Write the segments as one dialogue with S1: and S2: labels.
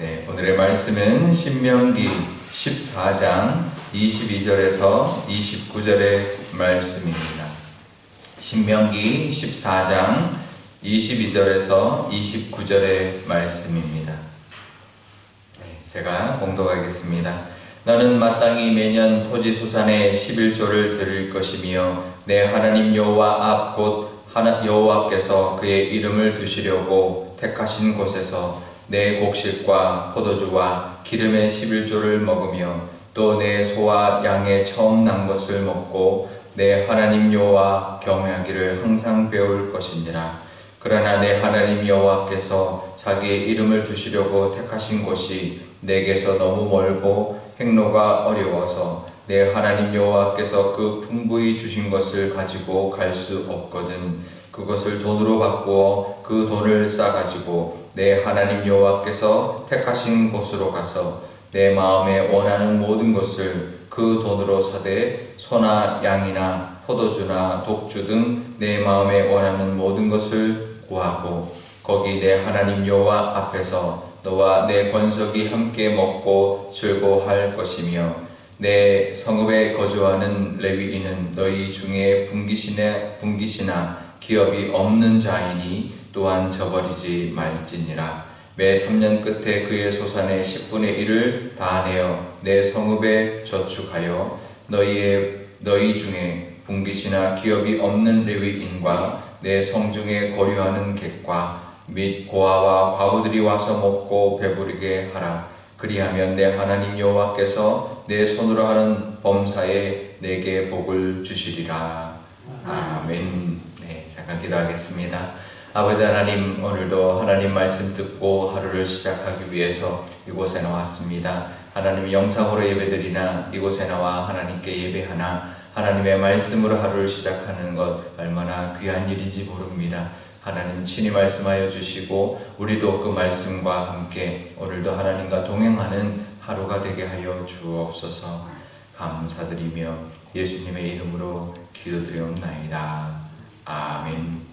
S1: 네, 오늘의 말씀은 신명기 14장 22절에서 29절의 말씀입니다. 신명기 14장 22절에서 29절의 말씀입니다. 네, 제가 공독하겠습니다. 너는 마땅히 매년 토지 소산의 11조를 드릴 것이며 내 하나님 여호와 앞 곧 여호와께서 그의 이름을 두시려고 택하신 곳에서 내 곡식과 포도주와 기름의 11조를 먹으며 또 내 소와 양의 처음 난 것을 먹고 내 하나님 여호와 경외하기를 항상 배울 것이니라. 그러나 내 하나님 여호와께서 자기의 이름을 두시려고 택하신 곳이 내게서 너무 멀고 행로가 어려워서 내 하나님 여호와께서 그 풍부히 주신 것을 가지고 갈 수 없거든 그것을 돈으로 바꾸어 그 돈을 싸가지고 내 하나님 여호와께서 택하신 곳으로 가서 내 마음에 원하는 모든 것을 그 돈으로 사되 소나 양이나 포도주나 독주 등 내 마음에 원하는 모든 것을 구하고 거기 내 하나님 여호와 앞에서 너와 내 권속이 함께 먹고 즐거워할 것이며 내 성읍에 거주하는 레위인은 너희 중에 분기시나 분기시나 기업이 없는 자이니 또한 저버리지 말지니라 매 3년 끝에 그의 소산의 10분의 1을 다 내어 내 성읍에 저축하여 너희의 너희 중에 분기시나 기업이 없는 레위인과 내 성중에 거류하는 객과 및 고아와 과부들이 와서 먹고 배부르게 하라. 그리하면 내 하나님 여호와께서 내 손으로 하는 범사에 내게 복을 주시리라. 아멘. 네, 잠깐 기도하겠습니다. 아버지 하나님, 오늘도 하나님 말씀 듣고 하루를 시작하기 위해서 이곳에 나왔습니다. 하나님 영상으로 예배드리나 이곳에 나와 하나님께 예배하나 하나님의 말씀으로 하루를 시작하는 것 얼마나 귀한 일인지 모릅니다. 하나님 친히 말씀하여 주시고 우리도 그 말씀과 함께 오늘도 하나님과 동행하는 하루가 되게 하여 주옵소서 감사드리며 예수님의 이름으로 기도드리옵나이다. 아멘.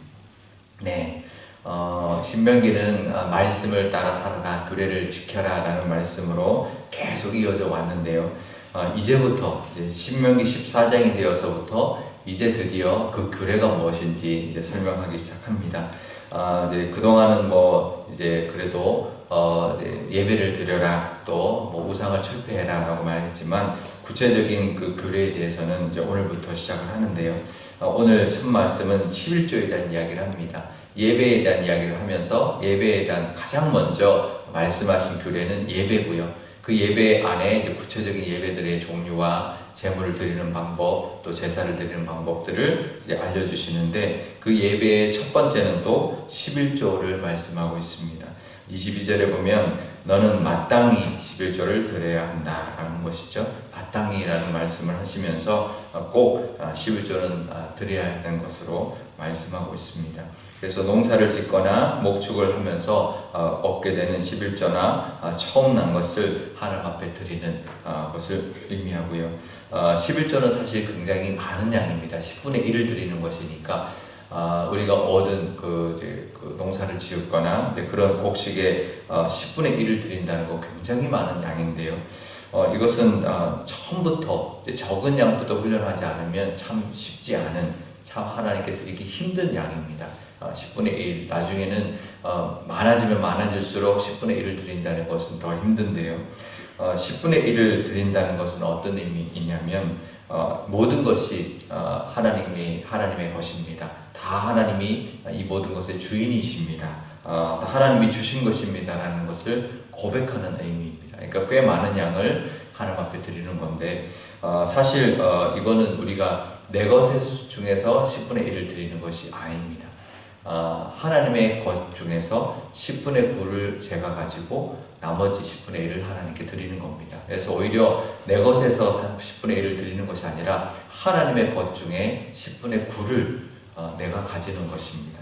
S1: 네. 어, 신명기는 어, 말씀을 따라 살아라, 규례를 지켜라 라는 말씀으로 계속 이어져 왔는데요. 어, 이제부터 이제 신명기 14장이 되어서부터 이제 드디어 그 규례가 무엇인지 이제 설명하기 시작합니다. 아, 이제 그동안은 뭐 이제 그래도 어, 네, 예배를 드려라 또 뭐 우상을 철폐해라 라고 말했지만 구체적인 그 규례에 대해서는 이제 오늘부터 시작을 하는데요. 어, 오늘 첫 말씀은 11조에 대한 이야기를 합니다. 예배에 대한 이야기를 하면서 예배에 대한 가장 먼저 말씀하신 규례는 예배고요. 그 예배 안에 이제 구체적인 예배들의 종류와 제물을 드리는 방법, 또 제사를 드리는 방법들을 이제 알려주시는데 그 예배의 첫 번째는 또 11조를 말씀하고 있습니다. 22절에 보면 너는 마땅히 11조를 드려야 한다라는 것이죠. 마땅히라는 말씀을 하시면서 꼭 11조는 드려야 하는 것으로 말씀하고 있습니다. 그래서 농사를 짓거나 목축을 하면서 얻게 되는 11조나 처음 난 것을 하나님 앞에 드리는 것을 의미하고요. 11조는 사실 굉장히 많은 양입니다. 10분의 1을 드리는 것이니까 아, 우리가 얻은 그, 이제 그 농사를 지었거나 그런 곡식의 어, 10분의 1을 드린다는 거 굉장히 많은 양인데요. 어, 이것은 어, 처음부터 적은 양부터 훈련하지 않으면 참 쉽지 않은 참 하나님께 드리기 힘든 양입니다. 어, 10분의 1 나중에는 어, 많아지면 많아질수록 10분의 1을 드린다는 것은 더 힘든데요. 어, 10분의 1을 드린다는 것은 어떤 의미이냐면 어, 모든 것이 어, 하나님이 하나님의 것입니다. 다 하나님이 이 모든 것의 주인이십니다. 어, 다 하나님이 주신 것입니다라는 것을 고백하는 의미입니다. 그러니까 꽤 많은 양을 하나님 앞에 드리는 건데 어, 사실 어, 이거는 우리가 내 것의 중에서 10분의 1을 드리는 것이 아닙니다. 어, 하나님의 것 중에서 10분의 9를 제가 가지고 나머지 10분의 1을 하나님께 드리는 겁니다. 그래서 오히려 내 것에서 10분의 1을 드리는 것이 아니라 하나님의 것 중에 10분의 9를 어, 내가 가지는 것입니다.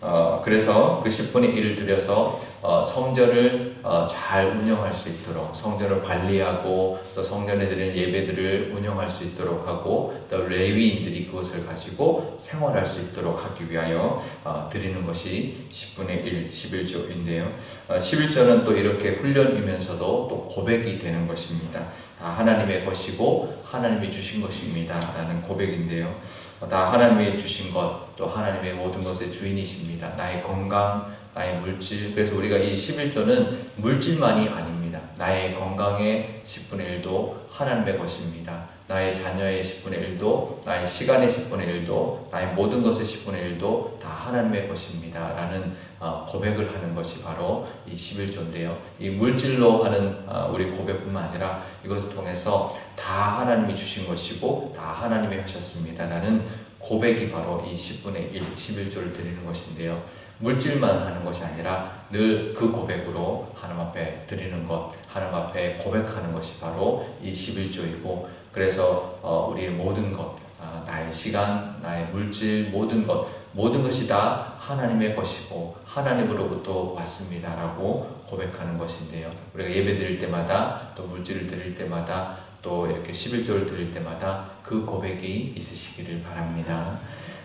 S1: 어, 그래서 그 10분의 1을 들여서 어, 성전을 어, 잘 운영할 수 있도록 성전을 관리하고 또 성전에 드리는 예배들을 운영할 수 있도록 하고 또 레위인들이 그것을 가지고 생활할 수 있도록 하기 위하여 어, 드리는 것이 10분의 1, 11조인데요. 어, 11조는 또 이렇게 훈련이면서도 또 고백이 되는 것입니다. 다 하나님의 것이고 하나님이 주신 것입니다. 라는 고백인데요. 어, 다 하나님이 주신 것, 또 하나님의 모든 것의 주인이십니다. 나의 건강, 나의 물질. 그래서 우리가 이 11조는 물질만이 아닙니다. 나의 건강의 10분의 1도 하나님의 것입니다. 나의 자녀의 10분의 1도, 나의 시간의 10분의 1도, 나의 모든 것의 10분의 1도 다 하나님의 것입니다. 라는 어, 고백을 하는 것이 바로 이 11조인데요. 이 물질로 하는 어, 우리 고백뿐만 아니라 이것을 통해서 다 하나님이 주신 것이고 다 하나님이 하셨습니다. 라는 고백이 바로 이 10분의 1, 11조를 드리는 것인데요. 물질만 하는 것이 아니라 늘 그 고백으로 하나님 앞에 드리는 것, 하나님 앞에 고백하는 것이 바로 이 11조이고 그래서 어, 우리의 모든 것, 아, 나의 시간, 나의 물질, 모든 것, 모든 것이 다 하나님의 것이고 하나님으로부터 왔습니다라고 고백하는 것인데요. 우리가 예배 드릴 때마다 또 물질을 드릴 때마다 또 이렇게 11조를 드릴 때마다 그 고백이 있으시기를 바랍니다.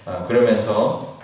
S1: 아, 그러면서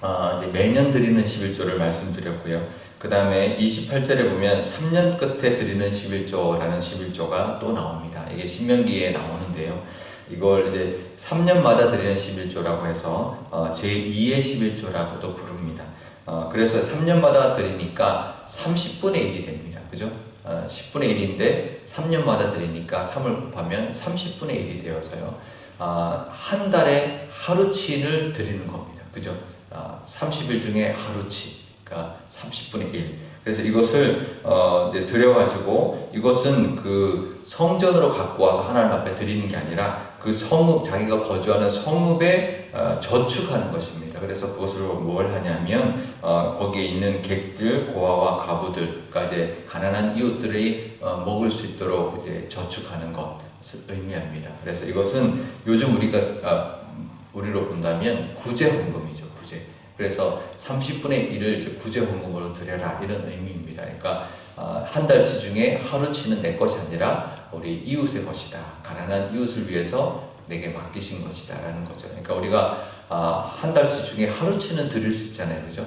S1: 아, 이제 매년 드리는 11조를 말씀드렸고요. 그 다음에 28절에 보면 3년 끝에 드리는 11조라는 11조가 또 나옵니다. 이게 신명기에 나오는데요. 이걸 이제 3년마다 드리는 11조라고 해서 어, 제2의 11조라고도 부릅니다. 어, 그래서 3년마다 드리니까 30분의 1이 됩니다. 그죠? 어, 10분의 1인데 3년마다 드리니까 3을 곱하면 30분의 1이 되어서요. 아, 한 달에 하루치를 드리는 겁니다. 그죠? 아, 30일 중에 하루치, 그러니까 30분의 1. 그래서 이것을 어, 이제 드려가지고 이것은 그 성전으로 갖고 와서 하나님 앞에 드리는 게 아니라 그 성읍 자기가 거주하는 성읍에 어, 저축하는 것입니다. 그래서 그것을 뭘 하냐면 어, 거기에 있는 객들, 고아와 가부들, 이제 가난한 이웃들이 어, 먹을 수 있도록 이제 저축하는 것을 의미합니다. 그래서 이것은 요즘 우리가 아, 우리로 본다면 구제 헌금이죠. 구제. 그래서 30분의 1을 이제 구제 헌금으로 드려라 이런 의미입니다. 그러니까 어, 한 달치 중에 하루치는 내 것이 아니라 우리 이웃의 것이다. 가난한 이웃을 위해서 내게 맡기신 것이다라는 거죠. 그러니까 우리가 아, 한 달치 중에 하루치는 드릴 수 있잖아요, 그죠?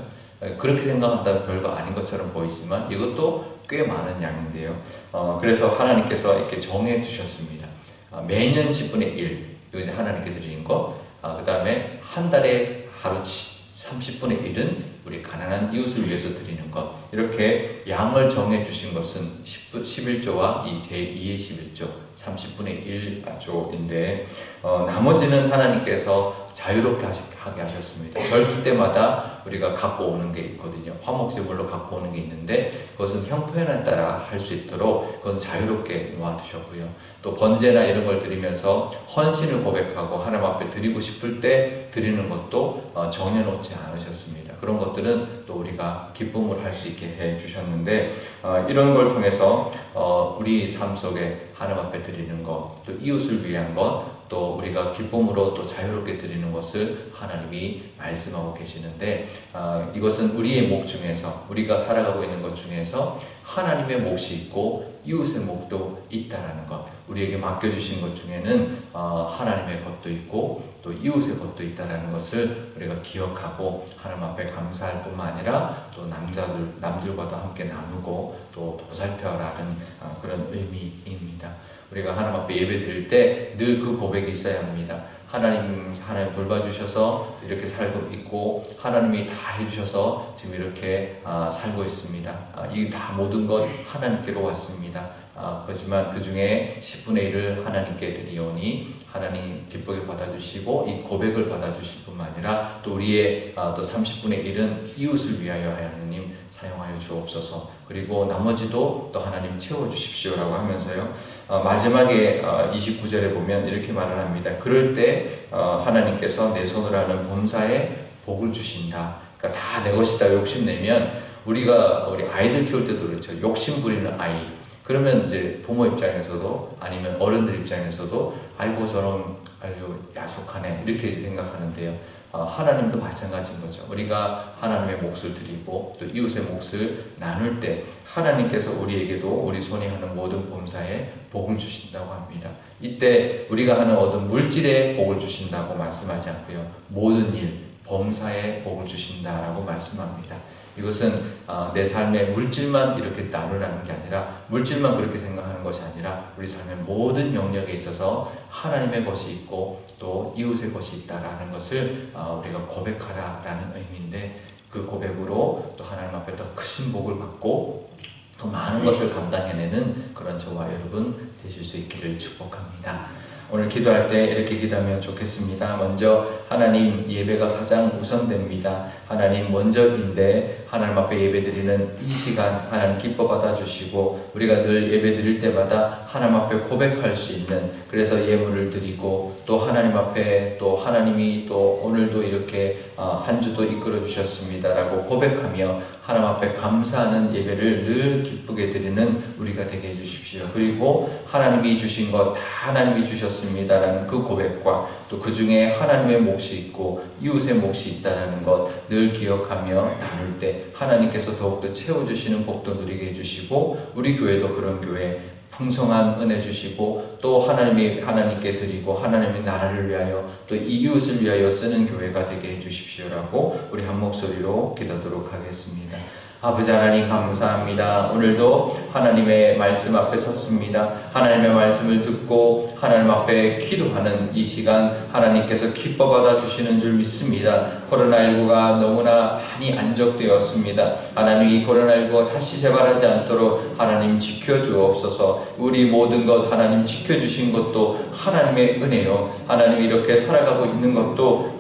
S1: 그렇게 생각한다면 별거 아닌 것처럼 보이지만 이것도 꽤 많은 양인데요. 어, 그래서 하나님께서 이렇게 정해 주셨습니다. 아, 매년 10분의 1, 이거 하나님께 드리는 거. 아, 그 다음에 한 달에 하루치 30분의 1은 우리 가난한 이웃을 위해서 드리는 것. 이렇게 양을 정해 주신 것은 10, 11조와 이 제2의 11조, 30분의 1조인데, 어, 나머지는 하나님께서 자유롭게 하게 하셨습니다. 절기 때마다 우리가 갖고 오는 게 있거든요. 화목제물로 갖고 오는 게 있는데, 그것은 형편에 따라 할 수 있도록 그건 자유롭게 놓아두셨고요. 또 번제나 이런 걸 드리면서 헌신을 고백하고 하나님 앞에 드리고 싶을 때 드리는 것도 어, 정해놓지 않으셨습니다. 그런 것들은 또 우리가 기쁨을 할 수 있게 해 주셨는데 어, 이런 걸 통해서 어, 우리 삶 속에 하나님 앞에 드리는 것, 또 이웃을 위한 것, 또 우리가 기쁨으로 또 자유롭게 드리는 것을 하나님이 말씀하고 계시는데 어, 이것은 우리의 목 중에서 우리가 살아가고 있는 것 중에서 하나님의 몫이 있고 이웃의 몫도 있다라는 것 우리에게 맡겨주신 것 중에는 어, 하나님의 것도 있고 또 이웃의 것도 있다라는 것을 우리가 기억하고 하나님 앞에 감사할 뿐만 아니라 또 남자들 남들과도 함께 나누고 또 보살펴라는 어, 그런 의미입니다. 우리가 하나님 앞에 예배 드릴 때 늘 그 고백이 있어야 합니다. 하나님 하나님 돌봐주셔서 이렇게 살고 있고 하나님이 다 해주셔서 지금 이렇게 아, 살고 있습니다. 아, 이다 모든 것 하나님께로 왔습니다. 아, 그렇지만 그 중에 10분의 1을 하나님께 드리오니 하나님 기쁘게 받아주시고 이 고백을 받아주실 뿐만 아니라 또 우리의 아, 또 30분의 1은 이웃을 위하여 하나님 사용하여 주옵소서 그리고 나머지도 또 하나님 채워주십시오라고 하면서요 어, 마지막에 어, 29절에 보면 이렇게 말을 합니다. 그럴 때 어, 하나님께서 내 손으로 하는 범사에 복을 주신다. 그러니까 다 내 것이다 욕심내면 우리가 우리 아이들 키울 때도 그렇죠. 욕심 부리는 아이. 그러면 이제 부모 입장에서도 아니면 어른들 입장에서도 아이고 저런 아주 야속하네 이렇게 생각하는데요. 어, 하나님도 마찬가지인 거죠. 우리가 하나님의 몫을 드리고 또 이웃의 몫을 나눌 때 하나님께서 우리에게도 우리 손이 하는 모든 범사에 복을 주신다고 합니다. 이때 우리가 하는 어떤 물질에 복을 주신다고 말씀하지 않고요. 모든 일, 범사에 복을 주신다라고 말씀합니다. 이것은 어, 내 삶의 물질만 이렇게 나누라는 게 아니라 물질만 그렇게 생각하는 것이 아니라 우리 삶의 모든 영역에 있어서 하나님의 것이 있고 또 이웃의 것이 있다라는 것을 어, 우리가 고백하라라는 의미인데 그 고백으로 또 하나님 앞에 더 크신 복을 받고 더 많은 것을 감당해내는 그런 저와 여러분 되실 수 있기를 축복합니다. 오늘 기도할 때 이렇게 기도하면 좋겠습니다. 먼저 하나님 예배가 가장 우선됩니다. 하나님 먼저인데 하나님 앞에 예배드리는 이 시간 하나님 기뻐 받아주시고 우리가 늘 예배드릴 때마다 하나님 앞에 고백할 수 있는 그래서 예물을 드리고 또 하나님 앞에 또 하나님이 또 오늘도 이렇게 어, 한 주도 이끌어 주셨습니다라고 고백하며 하나님 앞에 감사하는 예배를 늘 기쁘게 드리는 우리가 되게 해주십시오. 그리고 하나님이 주신 것 다 하나님이 주셨습니다라는 그 고백과 또 그 중에 하나님의 몫이 있고 이웃의 몫이 있다라는 것 늘 기억하며 나눌 때 하나님께서 더욱더 채워주시는 복도 누리게 해주시고 우리 교회도 그런 교회 풍성한 은혜 주시고 또 하나님이 하나님께 드리고 하나님의 나라를 위하여 또 이웃을 위하여 쓰는 교회가 되게 해 주십시오라고 우리 한 목소리로 기도하도록 하겠습니다. 아버지 하나님 감사합니다. 오늘도 하나님의 말씀 앞에 섰습니다. 하나님의 말씀을 듣고 하나님 앞에 기도하는 이 시간 하나님께서 기뻐 받아 주시는 줄 믿습니다. 코로나19가 너무나 많이 안적되었습니다. 하나님 이 코로나19가 다시 재발하지 않도록 하나님 지켜 주옵소서. 우리 모든 것 하나님 지켜 주신 것도 하나님의 은혜요. 하나님 이렇게 살아가고 있는 것도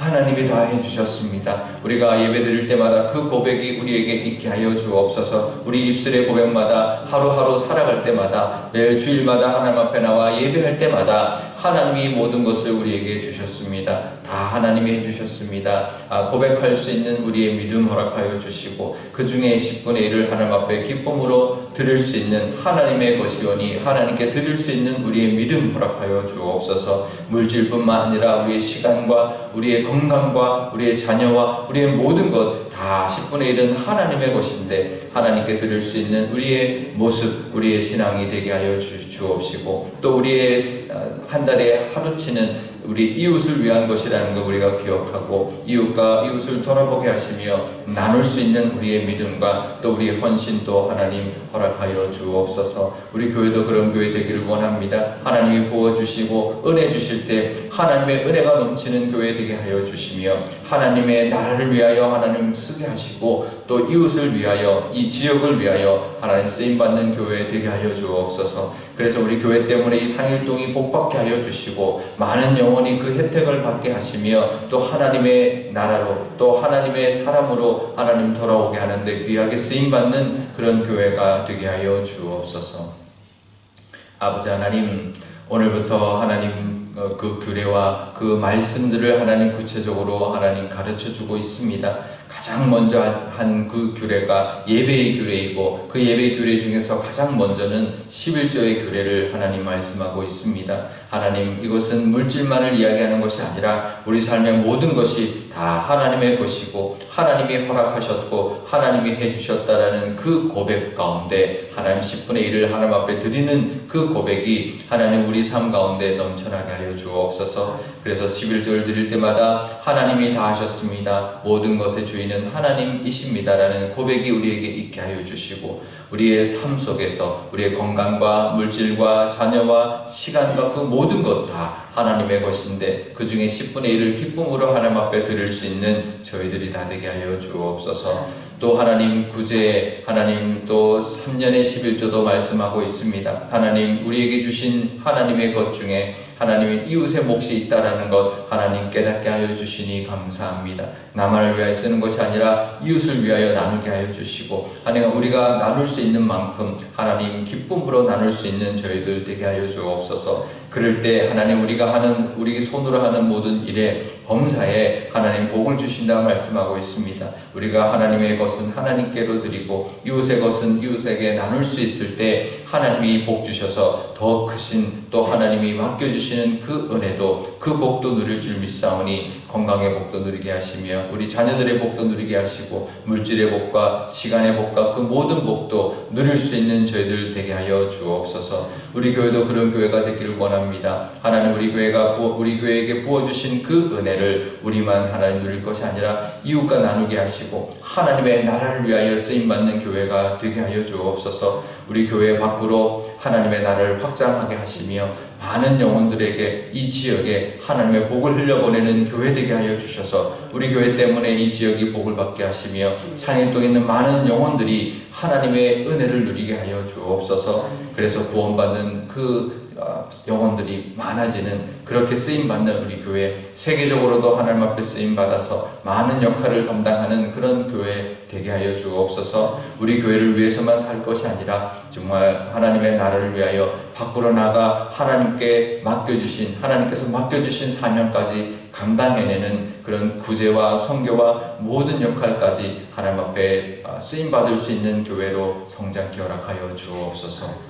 S1: 하나님이 다 해주셨습니다. 우리가 예배 드릴 때마다 그 고백이 우리에게 있게 하여 주옵소서. 우리 입술의 고백마다 하루하루 살아갈 때마다 매일 주일마다 하나님 앞에 나와 예배할 때마다 하나님이 모든 것을 우리에게 주셨습니다. 다 하나님이 해주셨습니다. 아, 고백할 수 있는 우리의 믿음 허락하여 주시고 그 중에 10분의 1을 하나님 앞에 기쁨으로 드릴 수 있는 하나님의 것이오니 하나님께 드릴 수 있는 우리의 믿음 허락하여 주옵소서. 물질뿐만 아니라 우리의 시간과 우리의 건강과 우리의 자녀와 우리의 모든 것 다 10분의 1은 하나님의 것인데 하나님께 드릴 수 있는 우리의 모습, 우리의 신앙이 되게 하여 주, 주옵시고 또 우리의 한 달에 하루치는 우리 이웃을 위한 것이라는 거 우리가 기억하고 이웃과 이웃을 돌아보게 하시며 나눌 수 있는 우리의 믿음과 또 우리의 헌신도 하나님 허락하여 주옵소서. 우리 교회도 그런 교회 되기를 원합니다. 하나님이 부어 주시고 은혜 주실 때 하나님의 은혜가 넘치는 교회 되게 하여 주시며 하나님의 나라를 위하여 하나님 쓰게 하시고 또 이웃을 위하여 이 지역을 위하여 하나님 쓰임 받는 교회 되게 하여 주옵소서. 그래서 우리 교회 때문에 이 상일동이 복받게 하여 주시고 많은 영혼이 그 혜택을 받게 하시며 또 하나님의 나라로 또 하나님의 사람으로 하나님 돌아오게 하는데 귀하게 쓰임 받는 그런 교회가 되게 하여 주옵소서. 아버지 하나님 오늘부터 하나님 어, 그 규례와 그 말씀들을 하나님 구체적으로 하나님 가르쳐 주고 있습니다. 가장 먼저 한 그 규례가 예배의 규례이고 그 예배 규례 중에서 가장 먼저는 11조의 규례를 하나님 말씀하고 있습니다. 하나님 이것은 물질만을 이야기하는 것이 아니라 우리 삶의 모든 것이 다 하나님의 것이고 하나님이 허락하셨고 하나님이 해주셨다라는 그 고백 가운데 하나님 10분의 1을 하나님 앞에 드리는 그 고백이 하나님 우리 삶 가운데 넘쳐나게 하여 주옵소서 그래서 11조를 드릴 때마다 하나님이 다 하셨습니다. 모든 것의 주인은 하나님이십니다라는 고백이 우리에게 있게 하여 주시고 우리의 삶 속에서 우리의 건강과 물질과 자녀와 시간과 그 모든 것 다 하나님의 것인데 그 중에 10분의 1을 기쁨으로 하나님 앞에 드릴 수 있는 저희들이 다 되게 하여 주옵소서. 또 하나님 구제 하나님 또 3년의 11조도 말씀하고 있습니다. 하나님 우리에게 주신 하나님의 것 중에 하나님의 이웃의 몫이 있다라는 것 하나님 깨닫게 하여 주시니 감사합니다. 나만을 위하여 쓰는 것이 아니라 이웃을 위하여 나누게 하여 주시고 하나님 우리가 나눌 수 있는 만큼 하나님 기쁨으로 나눌 수 있는 저희들 되게 하여 주옵소서. 그럴 때 하나님 우리가 하는 우리 손으로 하는 모든 일에 범사에 하나님 복을 주신다 말씀하고 있습니다. 우리가 하나님의 것은 하나님께로 드리고 이웃의 것은 이웃에게 나눌 수 있을 때 하나님이 복 주셔서 더 크신 또 하나님이 맡겨 주시는 그 은혜도 그 복도 누릴 줄 믿사오니 건강의 복도 누리게 하시며 우리 자녀들의 복도 누리게 하시고 물질의 복과 시간의 복과 그 모든 복도 누릴 수 있는 저희들 되게 하여 주옵소서. 우리 교회도 그런 교회가 되기를 원합니다. 하나님 우리 교회가 우리 교회에게 부어 주신 그 은혜를 우리만 하나님 누릴 것이 아니라 이웃과 나누게 하시고 하나님의 나라를 위하여 쓰임 받는 교회가 되게 하여 주옵소서. 우리 교회 밖으로 하나님의 나라를 확장하게 하시며 많은 영혼들에게 이 지역에 하나님의 복을 흘려보내는 교회 되게 하여 주셔서 우리 교회 때문에 이 지역이 복을 받게 하시며 상일동에 있는 많은 영혼들이 하나님의 은혜를 누리게 하여 주옵소서. 그래서 구원받는 그 어, 영혼들이 많아지는 그렇게 쓰임 받는 우리 교회 세계적으로도 하나님 앞에 쓰임 받아서 많은 역할을 감당하는 그런 교회 되게 하여 주옵소서. 우리 교회를 위해서만 살 것이 아니라 정말 하나님의 나라를 위하여 밖으로 나가 하나님께 맡겨주신 하나님께서 맡겨주신 사명까지 감당해내는 그런 구제와 성교와 모든 역할까지 하나님 앞에 어, 쓰임 받을 수 있는 교회로 성장케 허락하여 주옵소서.